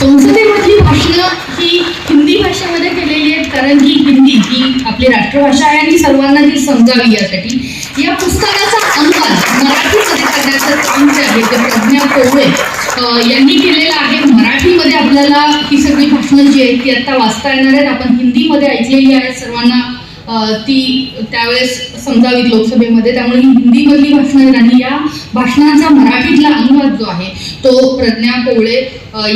संसदेमधली भाषणं ही हिंदी भाषेमध्ये केलेली आहेत कारण की हिंदी ही आपली राष्ट्रभाषा आहे आणि सर्वांना ती समजावी यासाठी. या पुस्तकाचा अनुवाद मराठीमध्ये करण्याचं काम जे आहे ते प्रज्ञा कोवळे यांनी केलेलं आहे. मराठीमध्ये आपल्याला ही सगळी भाषणं जी आहेत ती आता वाचता येणार आहेत. आपण हिंदीमध्ये ऐकलेली आहेत सर्वांना. ती त्यावेळेस समजावीत लोकसभेमध्ये. त्यामुळे ही हिंदीमधली भाषणं आहेत आणि या भाषणांचा मराठीतला अनुवाद जो आहे तो प्रज्ञा कोवळे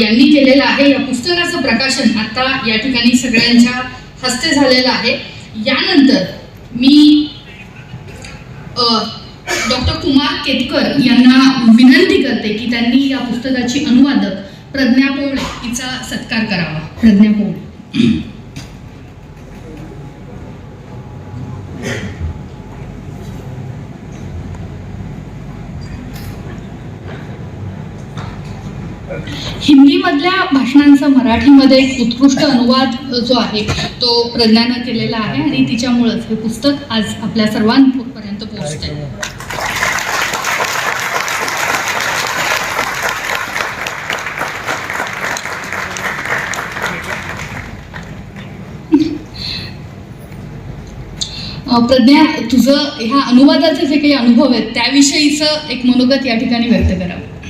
यांनी केलेला आहे. या पुस्तकाचं प्रकाशन आता या ठिकाणी सगळ्यांच्या हस्ते झालेलं आहे. यानंतर मी डॉक्टर कुमार केतकर यांना विनंती करते की त्यांनी या पुस्तकाची अनुवादक प्रज्ञा पोवळे हिचा सत्कार करावा. प्रज्ञा पोवळे हिंदीमधल्या भाषणांचा मराठीमध्ये एक उत्कृष्ट अनुवाद जो आहे तो प्रज्ञानं केलेला आहे आणि तिच्यामुळंच हे पुस्तक आज आपल्या सर्वांपर्यंत पोहोचत आहे प्रज्ञा तुझं ह्या अनुवादाचे जे काही अनुभव आहेत त्याविषयीचं एक मनोगत या ठिकाणी व्यक्त करावं.